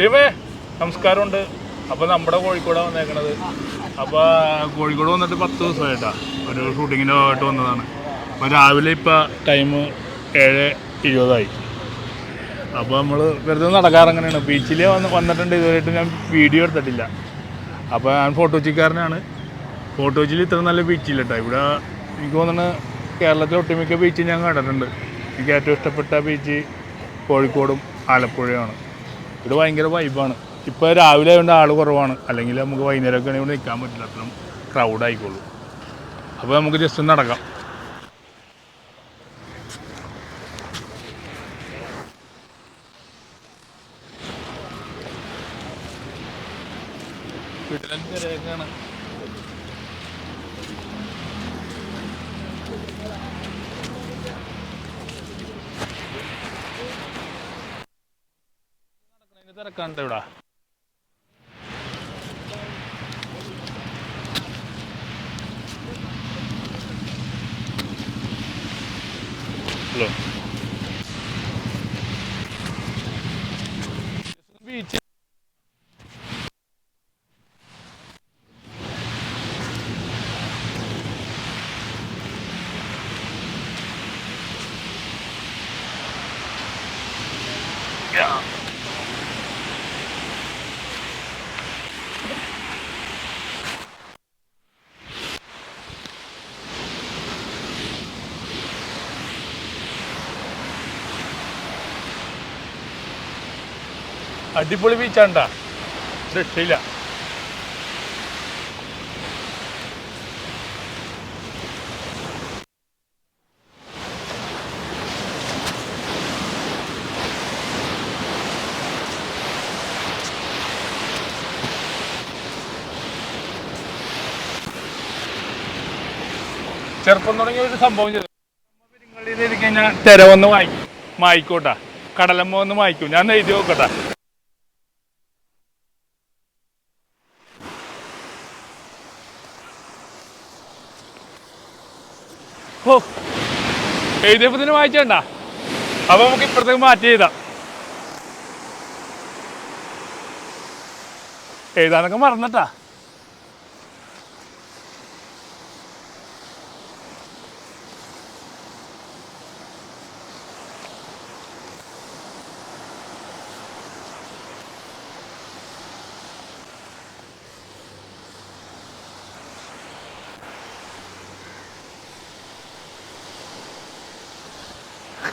ടീമേ നമസ്കാരമുണ്ട്. അപ്പോൾ നമ്മുടെ കോഴിക്കോട് വന്നേക്കണത്. അപ്പോൾ കോഴിക്കോട് വന്നിട്ട് പത്ത് ദിവസമായിട്ടാ. ഒരു ഷൂട്ടിങ്ങിന്റെ ഭാഗമായിട്ട് വന്നതാണ്. അപ്പോൾ രാവിലെ ഇപ്പോൾ ടൈം ഏഴ് ഇരുപതായി. അപ്പോൾ നമ്മൾ വെറുതെ നടക്കാറങ്ങനെയാണ്. ബീച്ചിൽ വന്ന് വന്നിട്ടുണ്ട് ഇതുവരെയായിട്ട് ഞാൻ വീഡിയോ എടുത്തിട്ടില്ല. അപ്പോൾ ഞാൻ ഫോട്ടോ കൊച്ചിക്കാരനാണ് ഫോട്ടോ കൊച്ചിയിൽ ഇത്ര നല്ല ബീച്ചില്ല കേട്ടോ ഇവിടെ എനിക്ക് തോന്നുന്നു കേരളത്തിലെ ഒട്ടുമിക്ക ബീച്ച് ഞാൻ കണ്ടിട്ടുണ്ട്. എനിക്ക് ഏറ്റവും ഇഷ്ടപ്പെട്ട ബീച്ച് കോഴിക്കോടും ആലപ്പുഴയാണ് ഇവിടെ ഭയങ്കര വൈബാണ് ഇപ്പോൾ രാവിലെ ആയതുകൊണ്ട് ആൾ കുറവാണ്. അല്ലെങ്കിൽ നമുക്ക് വൈകുന്നേരമൊക്കെ ആണെങ്കിൽ ഇവിടെ നിൽക്കാൻ പറ്റില്ല. അത്രയും ക്രൗഡ് ആയിക്കോളൂ. അപ്പോൾ നമുക്ക് ജസ്റ്റ് നടക്കാം. വീട്ടിലെന്ത് തിരക്കാണ് നടക്കണതിന്റെ തിരക്കാണ് ട്ടോ ഇവിടെ ഹലോ ബീച്ച് അടിപൊളി ബീച്ചാണ്ടാ രക്ഷയില്ല. ചെറുപ്പം തുടങ്ങിയ ഒരു സംഭവം ചെയ്തു. കഴിഞ്ഞാൽ തിര വന്ന് വായിക്കും വായിക്കോട്ടാ കടലമ്മ ഒന്ന് വായിക്കും ഞാൻ എഴുതി നോക്കട്ടാ. ഓ എഴുതിയപ്പോ തന്നെ വായിച്ചണ്ട? അപ്പൊ നമുക്ക് ഇപ്പഴത്തേക്ക് മാറ്റി എഴുതാം. എഴുതാനൊക്കെ മറന്നിട്ടാ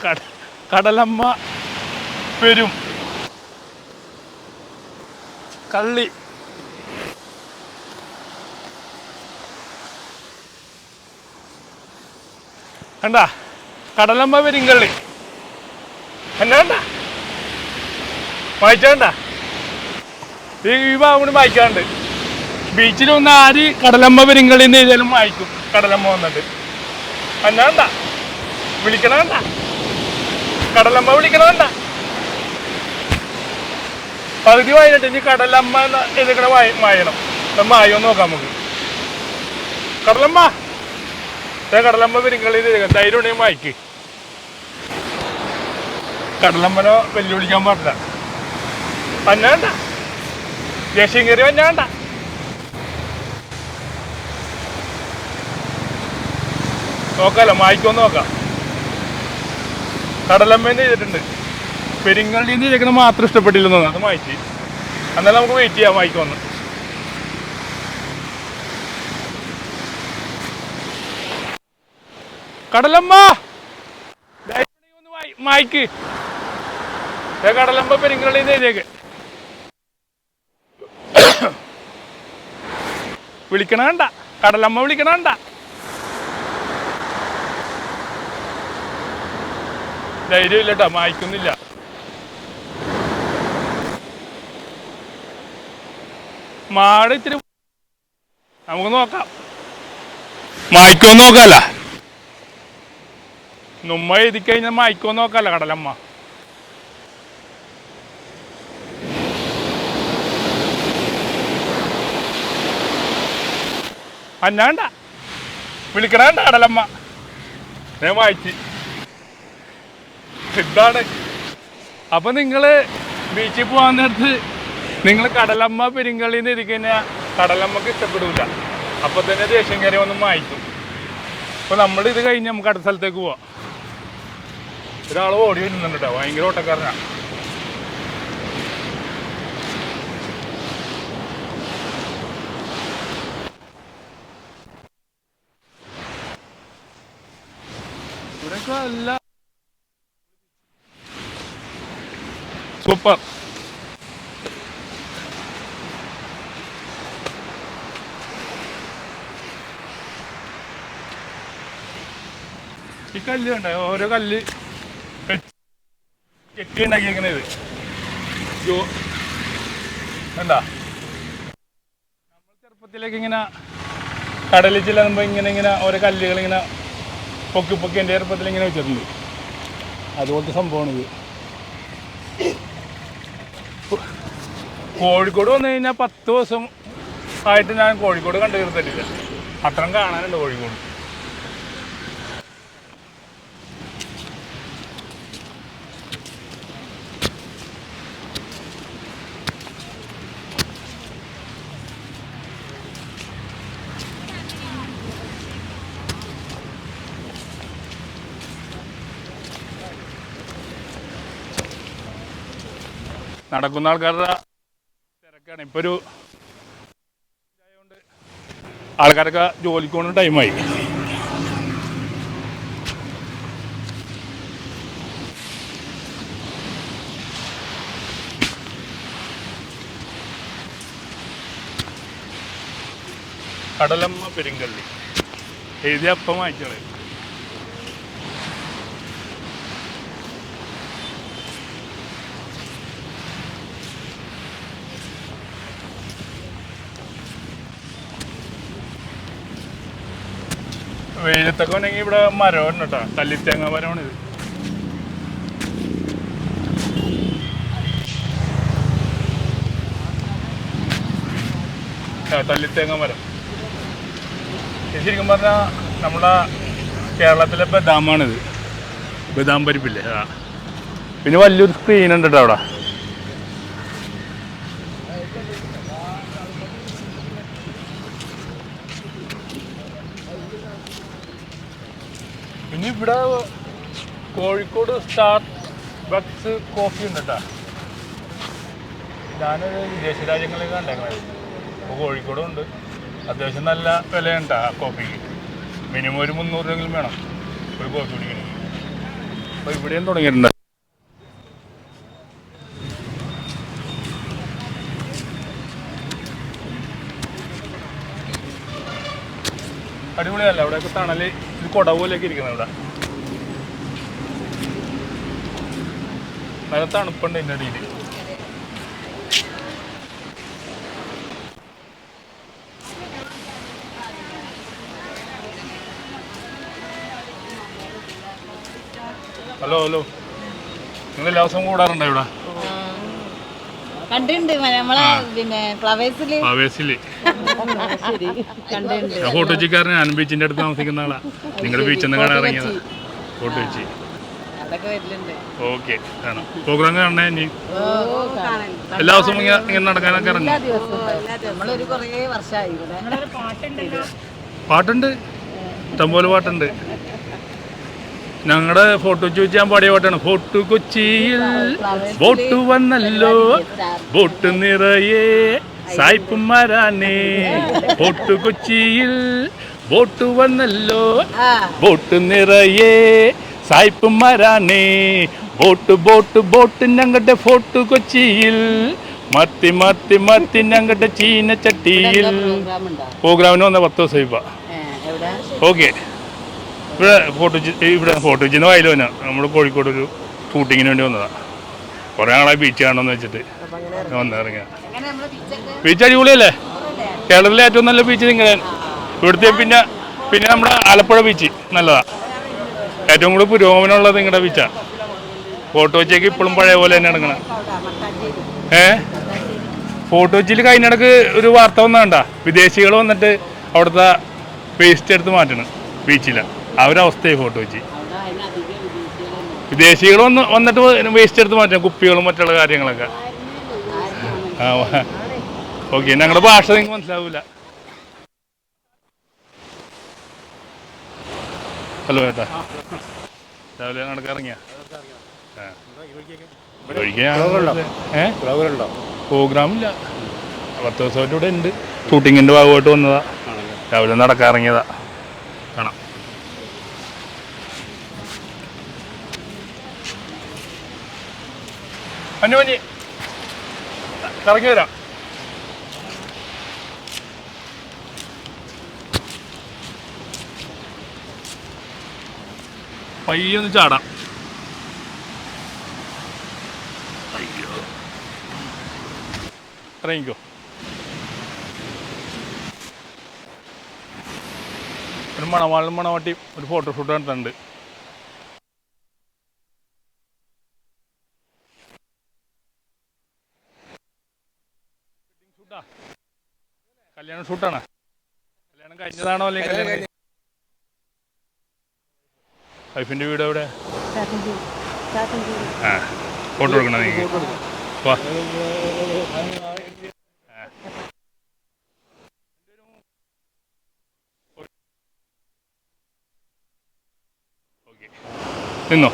കട കടലമ്മ പെരും. കള്ളി. കണ്ട? കടലമ്മ പെരും കള്ളി. കണ്ട? വായിച്ചണ്ട ഈ ഭാഗം കൂടി വായിക്കാണ്ട് ബീച്ചിൽ വന്ന ആര് കടലമ്മ പെരിങ്കളി എന്ന് എഴുതിയാലും വായിക്കും. കടലമ്മ വന്നിട്ട്. എന്നാണ്ട വിളിക്കണണ്ട കടലമ്മ വിളിക്കണമല്ല പകുതി വായിട്ട് ഇനി കടലമ്മ എഴുതിക്കണ വായ വായണം. അത് മായോ നോക്കാം നമുക്ക്. കടലമ്മ. കടലമ്മ പെരിങ്കളി ധൈര്യം ഉണ്ടെങ്കിൽ വായിക്ക്. കടലമ്മനോ വെല്ലുവിളിക്കാൻ പാടില്ല. പന്നാണ്ട ദേഷ്യം കയറി പന്നാണ്ട നോക്കാലോ മായ്ക്കോ നോക്കാം. കടലമ്മേന്ന് ചെയ്തിട്ടുണ്ട്. പെരിങ്ങള്ളിന്ന് ചെയ്തേക്കുന്നത് മാത്രം ഇഷ്ടപ്പെട്ടില്ലെന്നു അത് മാറ്റി. എന്നാലും നമുക്ക് വെയിറ്റ് ചെയ്യാം മായ്ക്കൊന്ന് കടലമ്മ! ദേ ഇവിടെ ഒന്ന് വായി- മായ്ക്ക് കടലമ്മ പെരിങ്ങള്ളിന്ന് ചെയ്തേക്ക്. വിളിക്കണണ്ട കടലമ്മ വിളിക്കണണ്ട ധൈര്യമില്ല കേട്ടോ മായ്ക്കുന്നില്ല. മാട് ഇത്തിരി നമുക്ക് നോക്കാം. മായ്ക്കോ നോക്കാല്ല. നമ്മ എഴുതി കഴിഞ്ഞാൽ മായ്ക്കോ നോക്കാല്ല കടലമ്മ. അന്നാണ്ട. വിളിക്കണണ്ട കടലമ്മ. ഞാൻ വായിച്ച് ഇതാണ് അപ്പൊ നിങ്ങൾ ബീച്ചിൽ പോകാൻ നേരത്ത് നിങ്ങൾ കടലമ്മ പെരിങ്കളിന്ന് ഇരിക്കുന്ന കടലമ്മക്ക് ഇഷ്ടപ്പെടില്ല അപ്പൊ തന്നെ ദേഷ്യം കയറി ഒന്നും മായിക്കും. അപ്പൊ നമ്മൾ ഇത് കഴിഞ്ഞ് നമുക്ക് അടുത്ത സ്ഥലത്തേക്ക് പോവാം. ഒരാൾ ഓടി വരുന്നുണ്ട് കേട്ടോ. ഭയങ്കര ഓട്ടക്കാരനാ. ഇവിടെയൊക്കെ സൂപ്പർ. ഈ കല്ല് കണ്ട? ഓരോ കല്ല് കെട്ടി ഉണ്ടാക്കിയേക്കണത് ജോ കണ്ട? നമ്മൾ ചെറുപ്പത്തിലേക്ക് ഇങ്ങനെ കടലിൽ ചെല്ലുമ്പോൾ ഇങ്ങനെ ഇങ്ങനെ ഓരോ കല്ലുകൾ ഇങ്ങനെ പൊക്കി പൊക്കി എന്റെ ചെറുപ്പത്തിൽ ഇങ്ങനെ വെച്ചിട്ടുണ്ട്. അതുപോലത്തെ സംഭവമാണ് ഇത്. കോഴിക്കോട് വന്നു കഴിഞ്ഞാൽ പത്ത് ദിവസം ആയിട്ട് ഞാൻ കോഴിക്കോട് കണ്ടു തീർത്തിട്ടില്ല അത്രയും കാണാനുണ്ട് കോഴിക്കോട്. നടക്കുന്ന ആൾക്കാരുടെ തിരക്കാണ് ഇപ്പൊ ഒരു ആൾക്കാരൊക്കെ ജോലിക്ക് പോകുന്ന ടൈമായി കടലമ്മ പെരുങ്കള്ളി എഴുതിയ അപ്പം വായിച്ചോളെ. വെയിലത്തൊക്കെ ഉണ്ടെങ്കിൽ ഇവിടെ മരമാണ് കേട്ടോ. തല്ലിത്തേങ്ങ മരമാണ് ഇത്. തല്ലിത്തേങ്ങ മരം. ശരിക്കും പറഞ്ഞാൽ നമ്മുടെ കേരളത്തിലെ ബദാമാണിത്. ബദാം പരിപ്പില്ലേ? ആ. പിന്നെ വലിയൊരു സ്ക്രീൻ ഉണ്ട് കേട്ടോ അവിടെ. പിന്നെ ഇവിടെ കോഴിക്കോട് സ്റ്റാർ ബക്സ് കോഫി ഉണ്ട് കേട്ടോ ഞാനൊരു വിദേശ രാജ്യങ്ങളിൽ കണ്ടേക്കണത് അപ്പോൾ കോഴിക്കോടും ഉണ്ട്. അത്യാവശ്യം നല്ല വിലയുണ്ട് ആ കോഫിക്ക്. മിനിമം ഒരു മുന്നൂറ് രൂപയെങ്കിലും വേണം ഒരു കോഫി കുടിക്കണമെങ്കിൽ അപ്പോൾ ഇവിടെയും തുടങ്ങിയിട്ടുണ്ട്. അടിപൊളിയല്ല? അവിടെയൊക്കെ തണൽ ഇത് കുട പോലെയൊക്കെ ഇരിക്കുന്നത് ഇവിടെ. നല്ല തണുപ്പുണ്ട് ഇതിന്റെ അടിയിൽ ഹലോ ഹലോ. നിങ്ങൾ എല്ലാ ദിവസവും കൂടാറുണ്ടോ ഇവിടെ? കണ്ടിട്ടുണ്ട് നമ്മളെ പിന്നെ ഫ്ലവേഴ്സിൽ കണ്ടിട്ടുണ്ട് ഞാൻ ഫോട്ടോ വെച്ചിക്കാരൻ ഞാൻ ബീച്ചിന്റെ അടുത്ത് താമസിക്കുന്ന ആളാ. നിങ്ങൾ ബീച്ചിൽ നിന്ന് കാണാൻ ഇറങ്ങിയതാ. ഫോട്ടോ വെച്ച് അതൊക്കെ വരുന്നുണ്ട് ഓക്കെ കാണാം. പ്രോഗ്രാം കാണണേ ഇനി. എല്ലാ ദിവസവും ഇങ്ങനെ ഇങ്ങനെ നടക്കാനൊക്കെ ഇറങ്ങും പാട്ടുണ്ട്. ഇഷ്ടംപോലെ പാട്ടുണ്ട്. ഞങ്ങളുടെ ഫോട്ടോ ചോദിച്ചാൽ ഞാൻ പാടിയ പാട്ടാണ്. ഫോട്ടോ കൊച്ചിയിൽ ബോട്ട് വന്നല്ലോ. ബോട്ട് നിറയെ. സായിപ്പുമാരാനേ ബോട്ട് കൊച്ചിയിൽ ബോട്ട് വന്നല്ലോ. ബോട്ട് നിറയെ സായിപ്പുമാരാനേ ബോട്ട് ബോട്ട് ബോട്ട് ഞങ്ങളുടെ ഫോട്ട് കൊച്ചിയിൽ. മത്തി മത്തി മത്തി ഞങ്ങളുടെ ചീനച്ചട്ടിയിൽ പ്രോഗ്രാമിന് വന്ന പത്ത് ദിവസം ഇപ്പം ഓക്കെ. ഇവിടെ ഫോട്ടോ ഇവിടെ ഫോട്ടോ വെച്ചിരുന്ന വയലോന. നമ്മൾ കോഴിക്കോട് ഒരു ഷൂട്ടിങ്ങിന് വേണ്ടി വന്നതാണ് കുറേ ആളെ ബീച്ച് കാണണമെന്ന് വെച്ചിട്ട്. ബീച്ച് അടിപൊളിയല്ലേ? കേരളത്തിലെ ഏറ്റവും നല്ല ബീച്ച് നിങ്ങളെ ഇവിടുത്തെ പിന്നെ പിന്നെ നമ്മുടെ ആലപ്പുഴ ബീച്ച് നല്ലതാ. ഏറ്റവും കൂടുതൽ പുരോഗമനമുള്ളത് നിങ്ങളുടെ ബീച്ചാണ് ഫോട്ടോ വെച്ചേക്ക് ഇപ്പോഴും പഴയ പോലെ തന്നെ എടുക്കണം ഏ? ഫോട്ടോ വെച്ചിൽ കഴിഞ്ഞിടക്ക് ഒരു വാർത്ത വന്നാണ്ട വിദേശികൾ വന്നിട്ട് അവിടുത്തെ വേസ്റ്റ് എടുത്ത് മാറ്റണം ബീച്ചില അവരവസ്ഥയായി ഫോട്ടോ വെച്ച്. അവിടെ വിദേശികൾ വന്ന് വന്നിട്ട് വേസ്റ്റ് എടുത്ത് മാറ്റണം കുപ്പികളും മറ്റുള്ള കാര്യങ്ങളൊക്കെ. ഓക്കെ ഞങ്ങളുടെ ഭാഷ നിങ്ങൾക്ക് മനസ്സിലാവില്ല ഹലോ ഏട്ടാ. രാവിലെ നടക്കാറിങ്ങിയ ഏ? പ്രോഗ്രാം ഇല്ല. പത്ത് ദിവസമായിട്ട് ഇവിടെ ഉണ്ട്. ഷൂട്ടിങ്ങിന്റെ ഭാഗമായിട്ട് വന്നതാ. രാവിലെ നടക്കാറിങ്ങിയതാ കാണാം. മഞ്ഞു മഞ്ഞ് കറങ്ങി വരാം. പയ്യൊന്ന് ചാടാം. അയ്യോ. ഇറങ്ങിക്കോ. ഒരു മണവാളും മണവാട്ടി ഒരു ഫോട്ടോഷൂട്ട് നടത്തുന്നുണ്ട് കല്യാണ ഷൂട്ടാണ് കല്യാണം കഴിഞ്ഞതാണോ അല്ലെങ്കിൽ കല്യാണം വൈഫിന്റെ വീട് എവിടെ? ആ ഫോട്ടോ എടുക്കണം നീ. വാ. ഓക്കേ. നിന്നോ.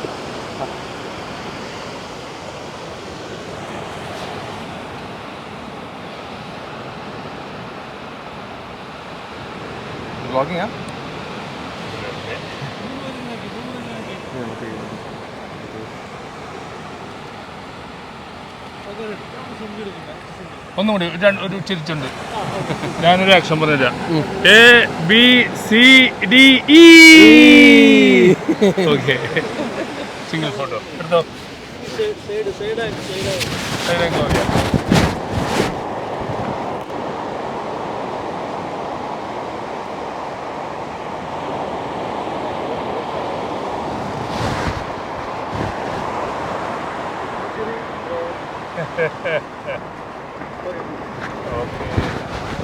ബ്ലോഗിങ്ങാ ഒന്നുകൂടി ഒരു ചിരിച്ചുണ്ട്. ഞാനൊരു ആക്ഷൻ പറഞ്ഞില്ല A B C D E okay single photo എടുത്തോ. സൈഡിലേക്ക് നോക്കിയാ.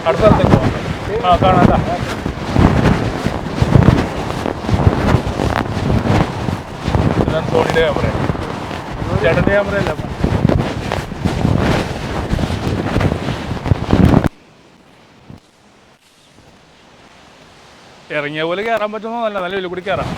അടുത്ത സ്ഥലത്തേക്ക് ആ കാണാം. ഇതാണ് സോണിയുടെ ക്യാമറ ചേട്ടന്റെ ക്യാമറ അല്ല ഇറങ്ങിയ പോലെ കയറാൻ പറ്റുന്നതല്ല നല്ല വലിയ കൂടി കയറാം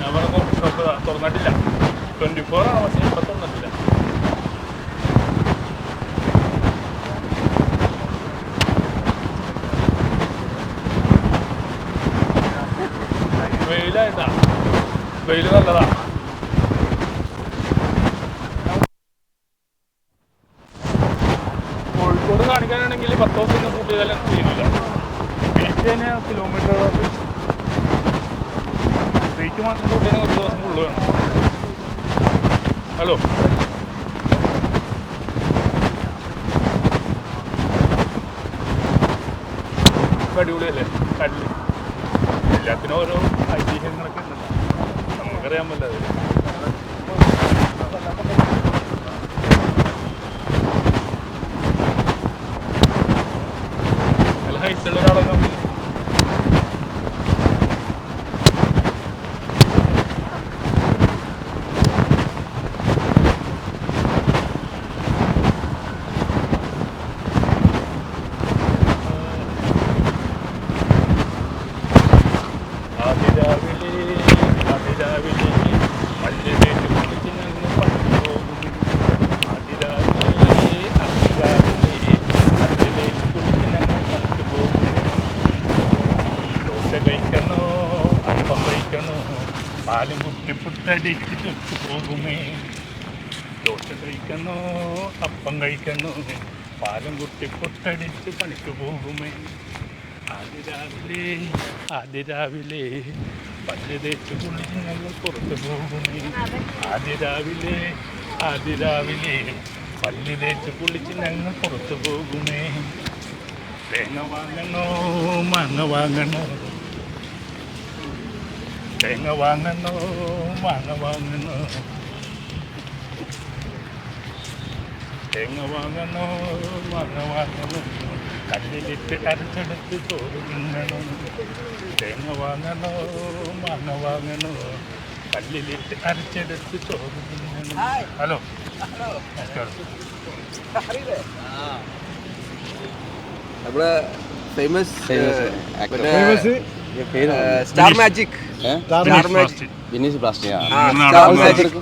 ഞാൻ പറഞ്ഞ കോഫി ഷോപ്പ് തുറന്നിട്ടില്ല ട്വന്റി ഫോർ ആണ് പക്ഷേ ഇപ്പം തുറന്നിട്ടില്ല വെയിലായിട്ടാ വെയിൽ നല്ലതാ. കോഴിക്കോട് കാണിക്കാനാണെങ്കിൽ പത്ത് ദിവസം കൂട്ടി ചെയ്താലും ചെയ്യുന്നില്ല ബീച്ച് തന്നെ കിലോമീറ്റർ ബീച്ച് മാത്രം കൂട്ടിയാൽ ഒരു ദിവസം ഫുള്ള് വേണം. ഹലോ അടിപൊളിയല്ലേ? കല്ല്. എല്ലാത്തിനും ഓരോ നമുക്കറിയാൻ പറ്റില്ല നല്ല ഹൈറ്റുള്ള ഒരാളൊക്കെ അതിരാവിലെ അതിരാവിലെ മല്ലിവേറ്റ് കുളിച്ച് ഞങ്ങൾ പണിക്ക് പോകും അതിരാവിലെ അതിരാവിലെ മല്ലിവേറ്റ് കുളിച്ച് ഞങ്ങൾ പണിക്ക് പോകും പാലും കുട്ടി പുട്ടടിച്ച് ചുട്ടു പോകുമേ ദോശ കഴിക്കണോ അപ്പം കഴിക്കുന്നു പാലും കുട്ടി പൊട്ടടിച്ച് പണിക്ക് പോകുമേ. അതിരാവിലെ അതിരാവിലെ പല്ല് തേച്ച് കുളിച്ച് ഞങ്ങൾ പുറത്ത് പോകുമേ. അതിരാവിലെ അതിരാവിലെ പല്ല് തേച്ച് കുളിച്ച് ഞങ്ങൾ പുറത്ത് പോകുമേ. തേങ്ങ വാങ്ങണോ? മാങ്ങ വാങ്ങണോ? തേങ്ങ വാങ്ങണോ? മാങ്ങ വാങ്ങണോ? തേങ്ങ വാങ്ങണോ? വാങ്ങണോ? കല്ലിലിട്ട് അരച്ചെടുത്ത് ചോറ് തിന്നണം തേങ്ങ വാങ്ങണോ? വാങ്ങണോ? കല്ലിലിട്ട് അരച്ചെടുത്ത് ചോറ് തിന്നണം ഹലോ. നമസ്കാരം. നമ്മൾ famous Famous? Star magic star magic Bineesh magic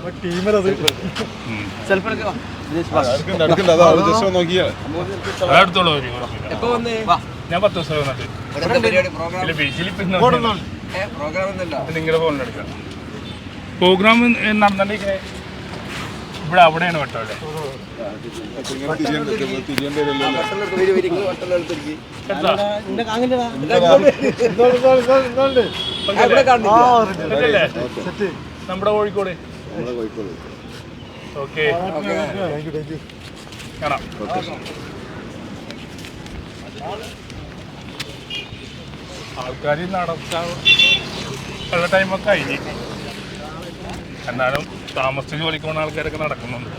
ഉം. സെൽഫ് എടുക്കുക ഞാൻ പത്ത് ദിവസം വന്നിട്ട്. പരിപാടി? പ്രോഗ്രാം? നിങ്ങളുടെ നടന്നിട്ടിങ്ങനെ ഇവിടെ അവിടെയാണ് വട്ടം അല്ലേ? നമ്മുടെ കോഴിക്കോട്? നമ്മുടെ കോഴിക്കോട്. ഓക്കെ കാണാം. ആൾക്കാർ നടത്താൻ ഉള്ള ടൈമൊക്കെ കഴിഞ്ഞ്. എന്നാലും താമസിച്ച് ജോലിക്ക് പോകുന്ന ആൾക്കാരൊക്കെ നടക്കുന്നുണ്ട്.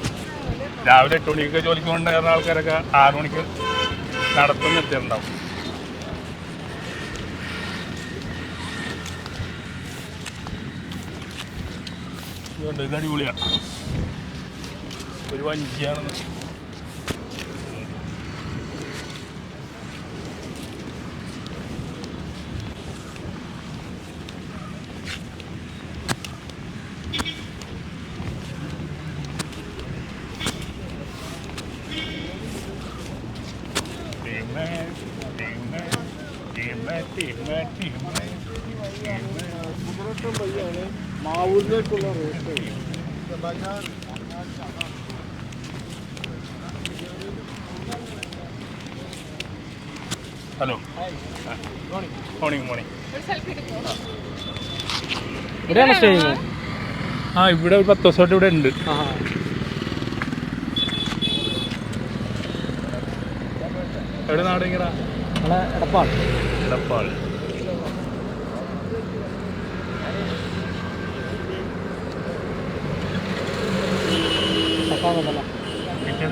രാവിലെ എട്ട് മണിക്കൊക്കെ ജോലിക്ക് പോകുന്ന ആൾക്കാരൊക്കെ ആറു മണിക്ക് നടത്തുന്ന എത്തിയിട്ടുണ്ടാവും ഇതുണ്ട് ഇത് അടിപൊളിയാണ് ഒരു വഞ്ചിയാണെന്ന് ടീമേ ടീമേ ടീമേ ടീമേ ടീമേ ടീമേ മാവൂരിലേക്കുള്ള റൂട്ട് ഹലോ. മോർണിംഗ് മോർണിംഗ് ഇവിടെയാണ്? സ്റ്റേ ചെയ്യുന്നത് ആ ഇവിടെ ഒരു പത്ത് ദിവസമായിട്ട് ഇവിടെ ഉണ്ട്. എവിടെ നാട് ഇങ്ങനെ എടപ്പാൾ.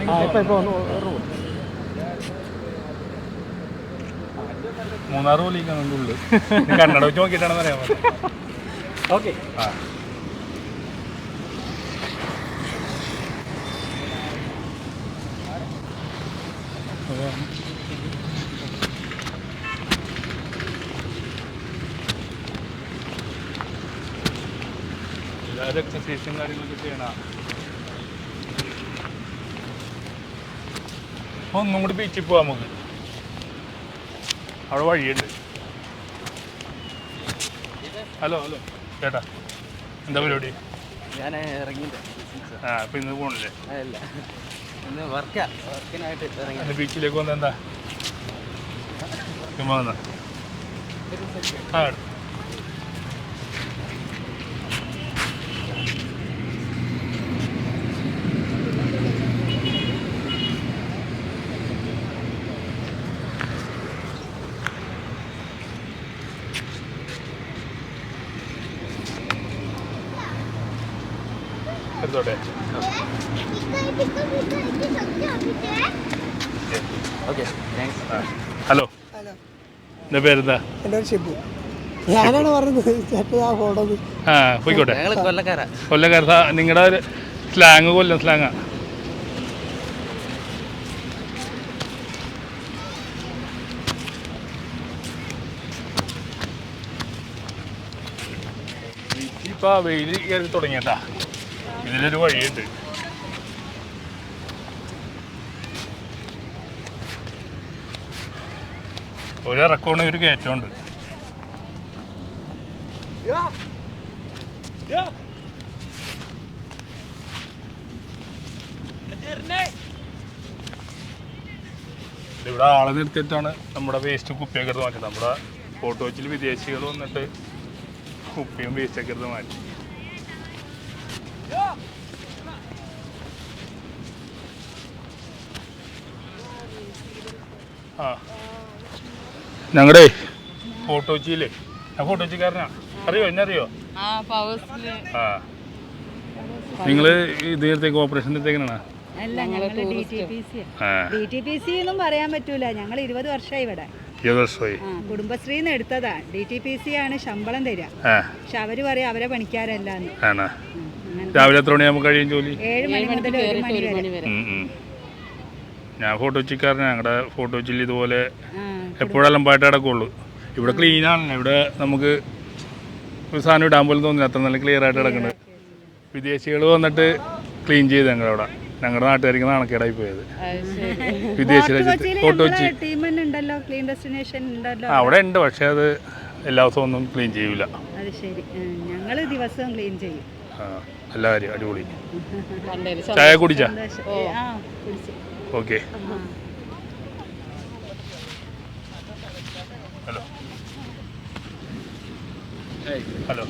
ആ ഇപ്പൊ ഇപ്പം ഇപ്പോൾ റൂട്ട് മൂന്നാറ് പോലിരിക്കാൻ ഉള്ളു. വെച്ച് നോക്കിയിട്ടാണെന്ന് അറിയാൻ ഓക്കെ. ആ. അതാണ്. എല്ലാവരും എക്സസൈസും കാര്യങ്ങളൊക്കെ ചെയ്യണ ഒന്നും കൂടി ബീച്ചിൽ പോവാം നമുക്ക്. അവിടെ വഴിയുണ്ട്. Hello hello. ചേട്ടാ എന്താ പരിപാടി? ഞാൻ ആ അപ്പം ഇന്ന് പോണില്ലേ? ഇന്ന് വർക്കാ. വർക്കിനായിട്ട് ഇറങ്ങി ബീച്ചിലേക്ക് വന്നെന്താ ചുമ്മാ വന്നാ ആ എടുത്തു. എടുത്തോട്ടെ ഓക്കെ താങ്ക്സ് ആ. ഹലോ എന്റെ പേരെന്താ? എന്റെ ഷിബു. ഞാനാണ് പറഞ്ഞത് ചേട്ടൻ ആ ഫോട്ടോ ആ പോയിക്കോട്ടെ. കൊല്ലക്കാരാ. കൊല്ലക്കാർ നിങ്ങളുടെ ഒരു സ്ലാങ് കൊല്ലം സ്ലാങ്ങാ ഇപ്പൊ വെയിൽ കയറി തുടങ്ങിയട്ടാ ഇതിലൊരു വഴിയുണ്ട്. ഒരു ഇറക്കമാണ് ഒരു കയറ്റമുണ്ട്. ഇവിടെ ആളെ നിർത്തിയിട്ടാണ് നമ്മുടെ വേസ്റ്റ് കുപ്പിയൊക്കെ എടുത്ത് മാറ്റി നമ്മുടെ ഫോട്ടോ വെച്ചിൽ വിദേശികൾ വന്നിട്ട് കുപ്പിയും വേസ്റ്റൊക്കെ എടുത്ത് മാറ്റി. ആ. ഞങ്ങളുടെ ഫോട്ടോ വെച്ചില്ലേ ഞാൻ ഫോട്ടോ വെച്ചിക്കാരനാ അറിയോ? എന്നെ അറിയോ? ആ നിങ്ങൾ ഓപ്പറേഷൻ എങ്ങനെയാണ് അല്ല ഞങ്ങൾ ഡി ടി പി സി ആ. ഡി ടി പി സി ഒന്നും പറയാൻ പറ്റൂല. ഞങ്ങൾ ഇരുപത് വർഷമായി ഇവിടെ ഇരുപത് വർഷമായി. ആ കുടുംബശ്രീന്ന് എടുത്തതാ. ഡി ടി പി സി ആണ് ശമ്പളം തരിക ആ. പക്ഷെ അവർ പറയാ അവരെ പണിക്കാരല്ലാന്ന്. ആണോ? രാവിലെ എത്ര മണിയാകുമ്പോൾ കഴിയും ജോലി? ഏഴ് മണി മുതൽ ഒരു മണി വരെ. ഉം, ഉം. ഞാൻ ഫോട്ടോ ഞങ്ങളുടെ ഇതുപോലെ ആ. എപ്പോഴും അലമ്പായിട്ട് കിടക്കുള്ളൂ. ഇവിടെ ക്ലീൻ ആണല്ലോ. ഇവിടെ നമുക്ക് ഒരു സാധനം ഇടാൻ പോലും തോന്നില്ല. അത്ര നല്ല ക്ലിയർ ആയിട്ട് കിടക്കുന്നുണ്ട് വിദേശികൾ വന്നിട്ട് ക്ലീൻ ചെയ്ത് ഞങ്ങളവിടെ ഞങ്ങളുടെ നാട്ടുകാർക്ക് നാണക്കേടായി പോയത്. വിദേശ രാജ്യത്ത് ഡെസ്റ്റിനേഷൻ അവിടെ ഉണ്ട്. പക്ഷേ അത് എല്ലാ ദിവസവും ഒന്നും ക്ലീൻ ചെയ്യൂല. എല്ലാവരും ശരി. ഞങ്ങൾ ദിവസവും ക്ലീൻ ചെയ്യും. ആ നല്ല കാര്യം അടിപൊളി. ചായ കുടിച്ചാ? സന്തോഷം. ആ കുടിച്ചു. ഓക്കെ. ഹലോ.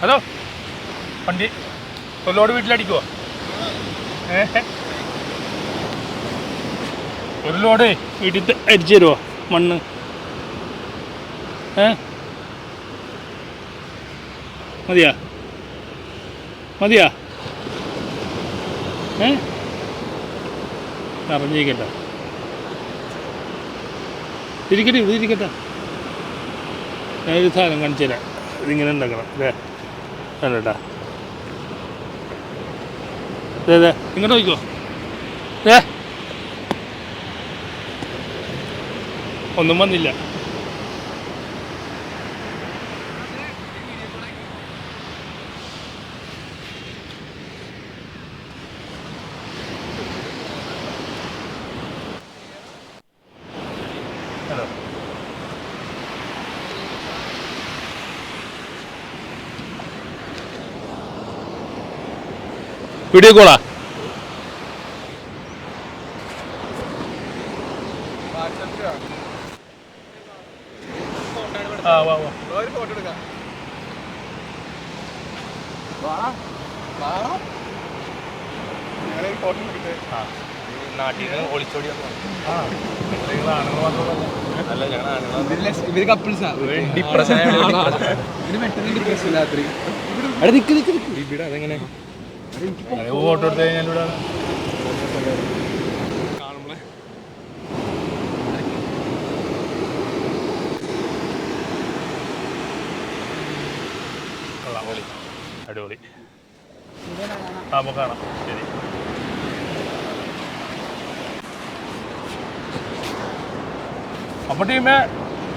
ഹലോ. വണ്ടി. വീട്ടിലടിക്കുവോ? ഏ? ഒരു ലോഡ് വീട്ടിൽ അടിച്ചു തരുമോ മണ്ണ്. ഏ? മതിയാ? മതിയാ? ഏ? പറഞ്ഞിരിക്കട്ടെ. ഇരിക്കട്ടെ ഇവിടെ ഇരിക്കട്ടെ. ഞാനൊരു സാധനം കാണിച്ചു തരാം. ഇതിങ്ങനെ ഉണ്ടാക്കണം അല്ലേ? വേണ്ടട്ടാ അതെ അതെ ഇങ്ങോട്ട് നോക്കിക്കോ. ഏ ഒന്നും വന്നില്ല. വീഡിയോ കോളാ ആ. വാ വാ. ഒരു ഫോട്ടോ എടുക്കാം ഇവർ കപ്പിൾസാ ഡിപ്രഷൻ ഇതിന് പെട്ടെന്ന് ഡിപ്രഷൻ രാത്രി. ഇവിടെ അതെങ്ങനെ? ഫോട്ടോ എടുത്ത് കഴിഞ്ഞാൽ ഇവിടെ പൊളി. അടിപൊളി. ആ കാണാം. ശരി. അപ്പോൾ ടീമേ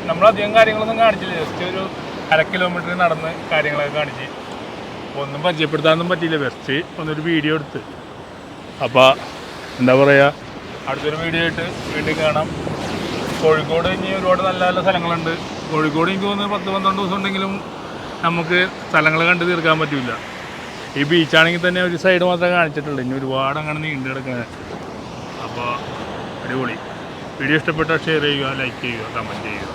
നമ്മളധികം കാര്യങ്ങളൊന്നും കാണിച്ചില്ല. ജസ്റ്റ് ഒരു അര കിലോമീറ്റർ നടന്ന് കാര്യങ്ങളൊക്കെ കാണിച്ച്. ഒന്നും പരിചയപ്പെടുത്താനൊന്നും പറ്റിയില്ല. ബെസ്റ്റ് ഒന്നൊരു വീഡിയോ എടുത്ത്. അപ്പോൾ എന്താ പറയുക അടുത്തൊരു വീഡിയോ ആയിട്ട് വീണ്ടും കാണാം. കോഴിക്കോട് ഇനി ഒരുപാട് നല്ല നല്ല സ്ഥലങ്ങളുണ്ട്. കോഴിക്കോട് എനിക്ക് തോന്നുന്നു പത്ത് പന്ത്രണ്ട് ദിവസം ഉണ്ടെങ്കിലും നമുക്ക് സ്ഥലങ്ങൾ കണ്ട് തീർക്കാൻ പറ്റില്ല ഈ ബീച്ചാണെങ്കിൽ തന്നെ ഒരു സൈഡ് മാത്രമേ കാണിച്ചിട്ടുള്ളൂ. ഇനി ഒരുപാട് അങ്ങനെ നീണ്ടു കിടക്കുന്നത് അപ്പോൾ അടിപൊളി. വീഡിയോ ഇഷ്ടപ്പെട്ടാൽ ഷെയർ ചെയ്യുക ലൈക്ക് ചെയ്യുക കമന്റ് ചെയ്യുക.